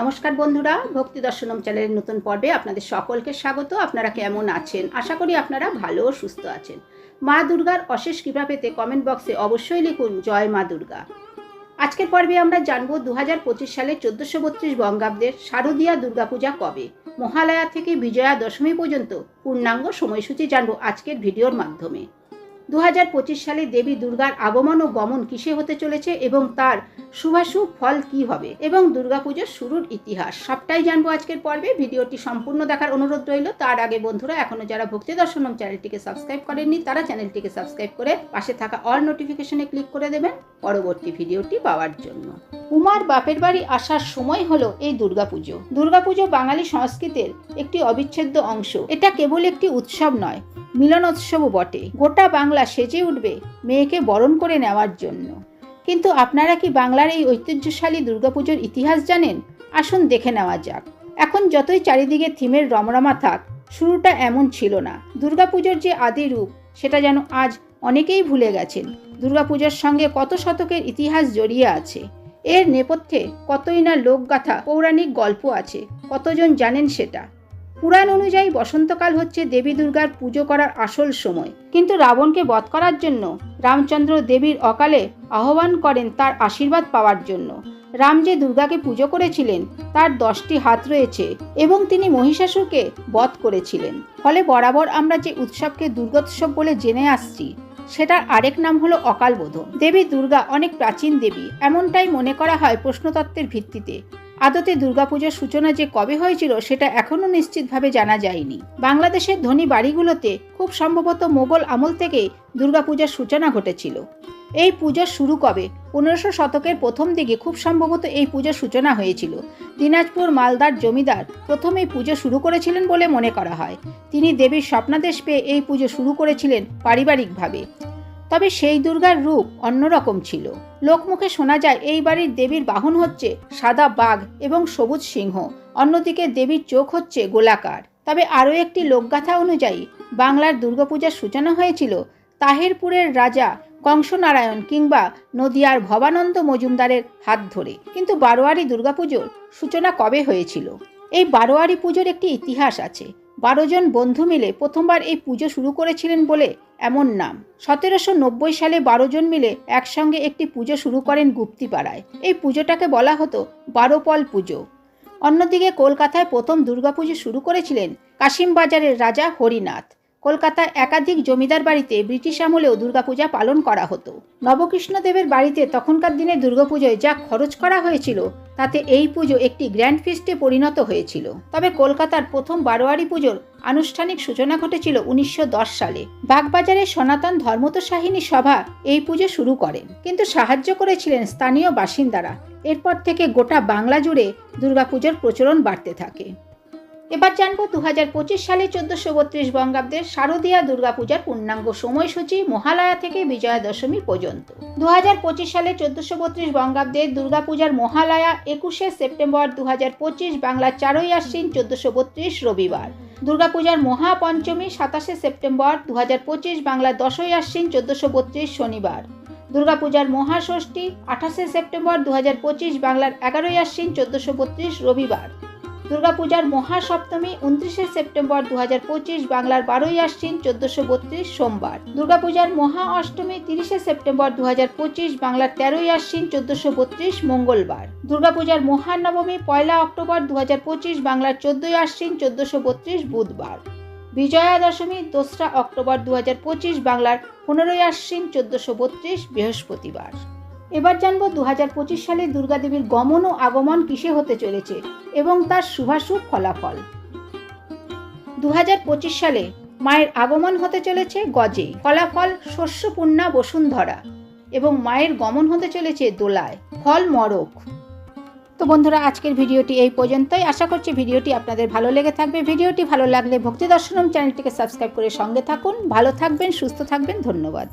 নমস্কার বন্ধুরা, ভক্তি দর্শনম চ্যানেলের নতুন পর্বে আপনাদের সকলকে স্বাগত। আপনারা কেমন আছেন? আশা করি আপনারা ভালো ও সুস্থ আছেন। মা দুর্গার অশেষ কৃপা পেতে কমেন্ট বক্সে অবশ্যই লিখুন, জয় মা দুর্গা। আজকের পর্বে আমরা জানব দু হাজার পঁচিশ সালে চোদ্দোশো বত্রিশ বঙ্গাব্দের শারদীয়া দুর্গাপূজা কবে? মহালয়া থেকে বিজয়া দশমী পর্যন্ত পূর্ণাঙ্গ সময়সূচি জানব আজকের ভিডিওর মাধ্যমে। দু হাজার পঁচিশ সালে দেবী দুর্গার আগমন ও গমন কিসে হতে চলেছে এবং তার শুভাশুভ ফল কি হবে এবং দুর্গাপুজোর শুরুর ইতিহাস? সবটাই জানব আজকের পর্বে। ভিডিওটি সম্পূর্ণ দেখার অনুরোধ রইল। তার আগে বন্ধুরা, এখনও যারা ভক্তি দর্শনম চ্যানেলটিকে সাবস্ক্রাইব করেননি, তারা চ্যানেলটিকে সাবস্ক্রাইব করে পাশে থাকা অল নোটিফিকেশনে ক্লিক করে দেবেন। পরবর্তী ভিডিওটি পাওয়ার জন্য। উমার বাপের বাড়ি আসার সময় হলো এই দুর্গাপুজো। দুর্গাপুজো বাঙালি সংস্কৃতির একটি অবিচ্ছেদ্য অংশ। এটা কেবল একটি উৎসব নয়, মিলনোৎসবও বটে। গোটা বাংলা সেজে উঠবে মেয়েকে বরণ করে নেওয়ার জন্য। কিন্তু আপনারা কি বাংলার এই ঐতিহ্যশালী দুর্গাপুজোর ইতিহাস জানেন? আসুন দেখে নেওয়া যাক। এখন যতই চারিদিকে থিমের রমরমা থাক, শুরুটা এমন ছিল না। দুর্গাপুজোর যে আদি রূপ, সেটা যেন আজ অনেকেই ভুলে গেছেন। দুর্গাপুজোর সঙ্গে কত শতকের ইতিহাস জড়িয়ে আছে। এর নেপথ্যে কতই না লোকগাথা, পৌরাণিক গল্প আছে। কতজন জানেন সেটা? পুরাণ অনুযায়ী বসন্তকাল হচ্ছে দেবী দুর্গার পুজো করার আসল সময়। কিন্তু রাবণকে বধ করার জন্য রামচন্দ্র দেবীর অকালে আহ্বান করেন তার আশীর্বাদ পাওয়ার জন্য। রাম যে দুর্গাকে পুজো করেছিলেন, তার দশটি হাত রয়েছে এবং তিনি মহিষাসুরকে বধ করেছিলেন। ফলে বরাবর আমরা যে উৎসবকে দুর্গোৎসব বলে জেনে আসছি সেটার আরেক নাম হলো অকালবোধন দেবী দুর্গা অনেক প্রাচীন দেবী, এমনটাই মনে করা হয় প্রশ্নতত্ত্বের ভিত্তিতে। আদতে দুর্গাপূজার সূচনা যে কবে হয়েছিল সেটা এখনও নিশ্চিতভাবে জানা যায়নি। বাংলাদেশের ধনী বাড়িগুলোতে খুব সম্ভবত মোগল আমল থেকেই দুর্গাপূজার সূচনা ঘটেছিল। এই পুজোর শুরু কবে? পনেরোশো শতকের প্রথম দিকে খুব সম্ভবত এই পুজোর সূচনা হয়েছিল। দিনাজপুর মালদার জমিদার প্রথম এই পুজো শুরু করেছিলেন বলে মনে করা হয়। তিনি দেবীর স্বপ্নাদেশ পেয়ে এই পুজো শুরু করেছিলেন পারিবারিকভাবে। তবে সেই দুর্গার রূপ অন্যরকম ছিল। লোকমুখে শোনা যায়, এই বাড়ির দেবীর বাহন হচ্ছে সাদা বাঘ এবং সবুজ সিংহ। অন্যদিকে দেবীর চোখ হচ্ছে গোলাকার। তবে আরও একটি লোকগাথা অনুযায়ী, বাংলার দুর্গাপূজার সূচনা হয়েছিল তাহেরপুরের রাজা কংসনারায়ণ কিংবা নদিয়ার ভবানন্দ মজুমদারের হাত ধরে। কিন্তু বারোয়ারি দুর্গাপুজোর সূচনা কবে হয়েছিল? এই বারোয়ারি পুজোর একটি ইতিহাস আছে। বারো জন বন্ধু মিলে প্রথমবার এই পুজো শুরু করেছিলেন বলে এমন নাম। সতেরোশো নব্বই সালে বারো জন মিলে একসঙ্গে একটি পুজো শুরু করেন গুপ্তিপাড়ায়। এই পুজোটাকে বলা হতো বারোপল পুজো। অন্যদিকে কলকাতায় প্রথম দুর্গাপুজো শুরু করেছিলেন কাশিমবাজারের রাজা হরিনাথ। কলকাতায় একাধিক জমিদার বাড়িতে ব্রিটিশ আমলেও দুর্গাপূজা পালন করা হতো। নবকৃষ্ণদেবের বাড়িতে তখনকার দিনে দুর্গাপুজোয় যা খরচ করা হয়েছিল, তাতে এই পুজো একটি গ্র্যান্ড ফিস্টে পরিণত হয়েছিল। তবে কলকাতার প্রথম বারোয়ারি পুজোর আনুষ্ঠানিক সূচনা ঘটেছিল উনিশশো দশ সালে। বাগবাজারের সনাতন ধর্মতোসাহিনী সভা এই পুজো শুরু করেন। কিন্তু সাহায্য করেছিলেন স্থানীয় বাসিন্দারা। এরপর থেকে গোটা বাংলা জুড়ে দুর্গাপুজোর প্রচলন বাড়তে থাকে। এবার জানব দু হাজার পঁচিশ সালে চোদ্দশো বত্রিশ বঙ্গাব্দের শারদীয়া দুর্গাপূজার পূর্ণাঙ্গ সময়সূচি মহালয়া থেকে বিজয়া দশমী পর্যন্ত। দু হাজার পঁচিশ সালে চোদ্দশো বত্রিশ বঙ্গাব্দের দুর্গাপূজার মহালয়া একুশে সেপ্টেম্বর দু হাজার পঁচিশ বাংলার চারই আশ্বিন চোদ্দশো বত্রিশ রবিবার। দুর্গাপূজার মহাপঞ্চমী সাতাশে সেপ্টেম্বর দু হাজার পঁচিশ বাংলার দশই আশ্বিন চোদ্দশো বত্রিশ শনিবার। দুর্গাপূজার মহাষষ্ঠী আঠাশে সেপ্টেম্বর দু হাজার পঁচিশ বাংলার এগারোই আশ্বিন চোদ্দশো বত্রিশ রবিবার। দুর্গাপূজার মহাসপ্তমী উনত্রিশে সেপ্টেম্বর দু হাজার পঁচিশ বাংলার বারোই আশ্বিন চোদ্দশো বত্রিশ সোমবার। দুর্গাপূজার মহা অষ্টমী তিরিশে সেপ্টেম্বর দু পঁচিশ বাংলার তেরোই আশ্বিন চোদ্দশো বত্রিশ মঙ্গলবার। দুর্গাপূজার মহানবমী পয়লা অক্টোবর দু হাজার পঁচিশ বাংলার চোদ্দই আশ্বিন চোদ্দশো বত্রিশ বুধবার। বিজয়া দশমী দোসরা অক্টোবর দু পঁচিশ বাংলার পনেরোই আশ্বিন চোদ্দশো বত্রিশ বৃহস্পতিবার। এবার জানব দু হাজার পঁচিশ সালে দুর্গাদেবীর গমন ও আগমন কিসে হতে চলেছে এবং তার শুভাশুভ ফলাফল। দু হাজার পঁচিশ সালে মায়ের আগমন হতে চলেছে গজে, ফলাফল শস্যপূর্ণা বসুন্ধরা এবং মায়ের গমন হতে চলেছে দোলায়, ফল মরক। তো বন্ধুরা, আজকের ভিডিওটি এই পর্যন্তই। আশা করছি ভিডিওটি আপনাদের ভালো লেগে থাকবে। ভিডিওটি ভালো লাগলে ভক্তি দর্শনম চ্যানেলটিকে সাবস্ক্রাইব করে সঙ্গে থাকুন। ভালো থাকবেন, সুস্থ থাকবেন। ধন্যবাদ।